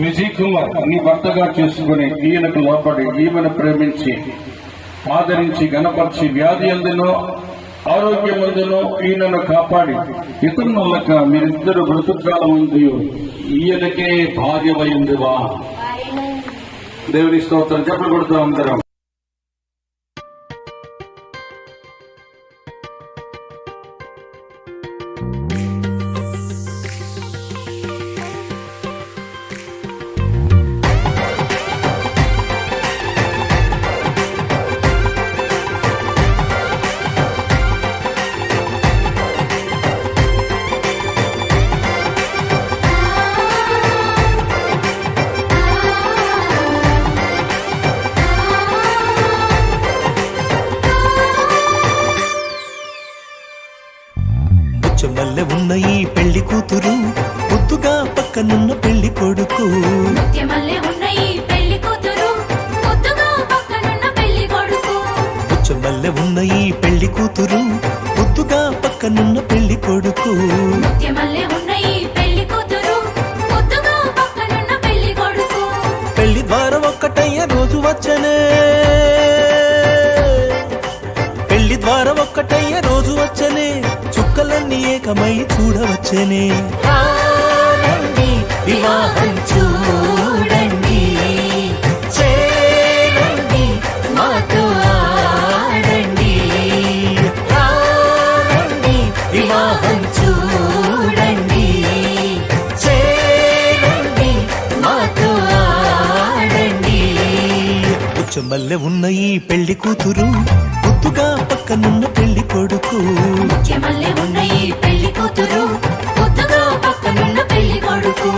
విజయ్ కుమార్ నీ భర్తగా చేసుకుని ఈయనకు లోపడి ఈమెను ప్రేమించి ఆదరించి గణపరిచి వ్యాధి అందును ఆరోగ్యమందును ఈయనను కాపాడి ఇతరులక మీరిద్దరు బ్రతుకాలం ఉంది ఈయనకే భాగ్యమైందివా దేవుని స్తోత్రం. చెప్పలు కొడుతూ అందరం. ముచ్చమల్లె ఉన్న ఈ పెళ్ళి కూతురు ముద్దుగా పక్కనున్న పెళ్ళి కొడుకు. ముత్యమల్లె ఉన్న ఈ పెళ్ళి కూతురు ఉన్న ఈ పెళ్ళి ముద్దుగా పక్కనున్న పెళ్ళి కొడుకు. పెళ్ళి ద్వారం ఒక్కటయ్య రోజు వచ్చనే. చుక్కలన్నీ ఏకమై చూడవచ్చనే. వివాహం చూడండి. చేరండి మాతో ఆడండి. వివాహం చూడండి. చేరండి మాతో ఆడండి. ఉచ్చమల్లె ఉన్న ఈ పెళ్ళి కూతురు ముద్దుగా పక్కనున్న పెళ్ళి కొడుకు. ఉన్న ఈ పెళ్ళి కూతురు ముద్దుగా పక్కనున్న పెళ్ళి కొడుకు.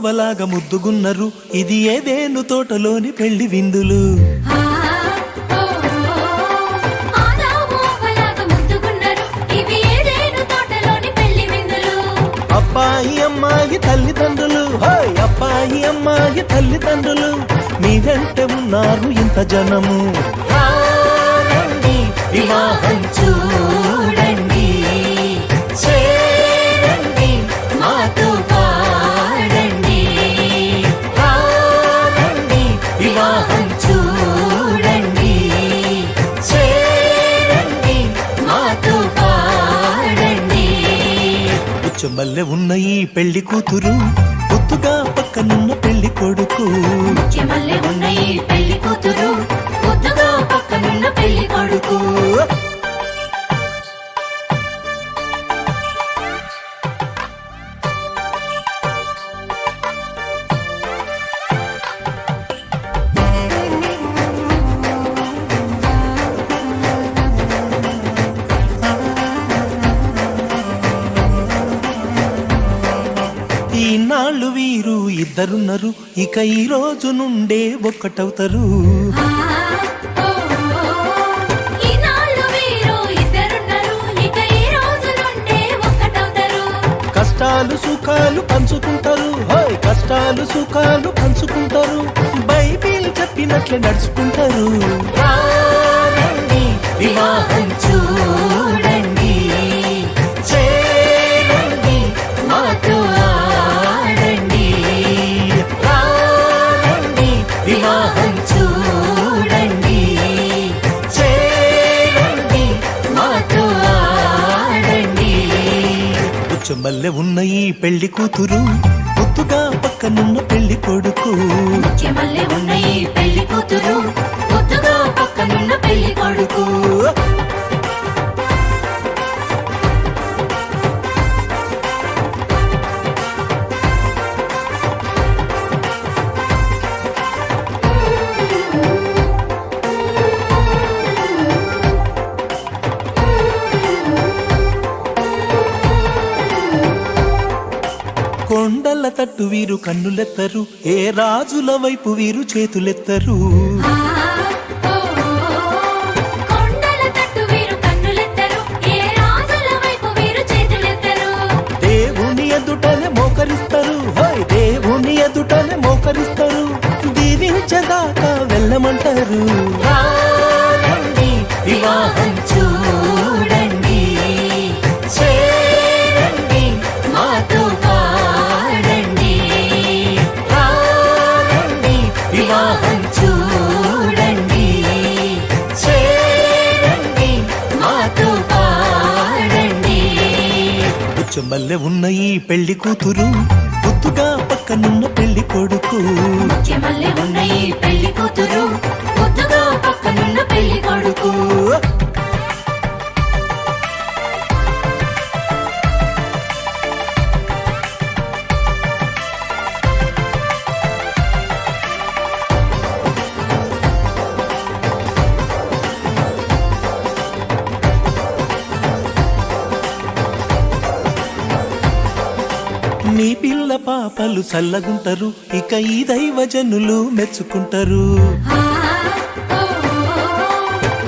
అవ్వలాగా ముద్దుగున్నరు. ఇది ఏదేను తోటలోని పెళ్ళి విందులు? అబ్బాయి అమ్మాయి తల్లిదండ్రులు. అబ్బాయి అమ్మాయి తల్లిదండ్రులు. మీ వెంట ఉన్నారు ఇంత జనము? వివాహం చూడండి వివాహం చూడండి చేరండి మాతో పాడండి. ఉచ్చమల్లె ఉన్న ఈ పెళ్ళి కూతురు ముద్దుగా పక్కనున్న ఈనాళ్ళు వీరు ఇద్దరున్నారు. ఇక ఈ రోజు నుండే ఒక్కటవుతారు. ఇక నుండే కష్టాలు సుఖాలు పంచుకుంటారు. కష్టాలు సుఖాలు పంచుకుంటారు. బైబిల్ చెప్పినట్లే నడుచుకుంటారు. వివాహం చూడ. ఉచ్చమల్లె ఉన్న ఈ పెళ్ళి కూతురు ముద్దుగా పక్కనున్న పెళ్ళి కొడుకు. చెమ్మల్లె ఉన్న ఈ పెళ్ళి కూతురు ముద్దుగా పక్కనున్న పెళ్ళి కొడుకు. తట్టు వీరు కన్నులెత్తరు. ఏ రాజుల వైపు వీరు చేతులెత్తరు. దేవుని ఎదుటనే మోకరిస్తారు. దేవుని ఎదుటనే మోకరిస్తారు. దీవించదాకా వెళ్ళమంటారు. ఉచ్చమల్లె ఉన్న ఈ పెళ్ళి కూతురు. ముద్దుగా పక్కనున్న పెళ్ళి కొడుకు. ముఖ్యమల్లె ఉన్న ఈ పెళ్ళి కూతురు. నీ పిల్ల పాపలు చల్లగుంటారు ఇక ఈ దైవజనులు మెచ్చుకుంటారు. ఆ, ఓ,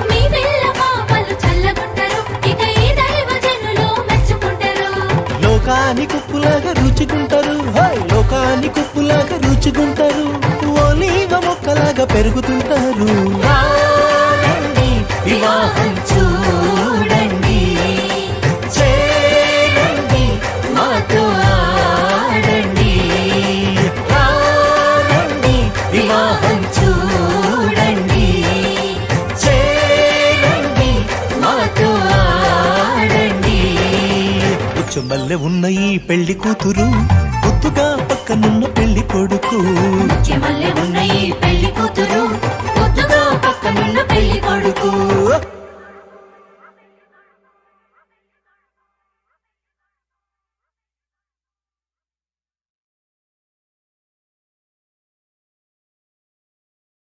మీ పిల్ల పాపలు చల్లగుంటారు ఇక ఈ దైవజనులు మెచ్చుకుంటారు. లోకాని కుప్పులాగా రుచుకుంటారు లోకాని కుప్పులాగా రుచుకుంటారు. ఓలీవ మొక్కలాగా పెరుగుతుంటారు. వివాహం చూడండి ఉచ్చమల్లె ఉన్న ఈ పెళ్ళి కూతురు ముద్దుగా పక్కనున్న పెళ్ళి కొడుకు. ఉన్న ఈ పెళ్ళి కూతురు ముద్దుగా పక్కనున్న పెళ్ళి కొడుకు.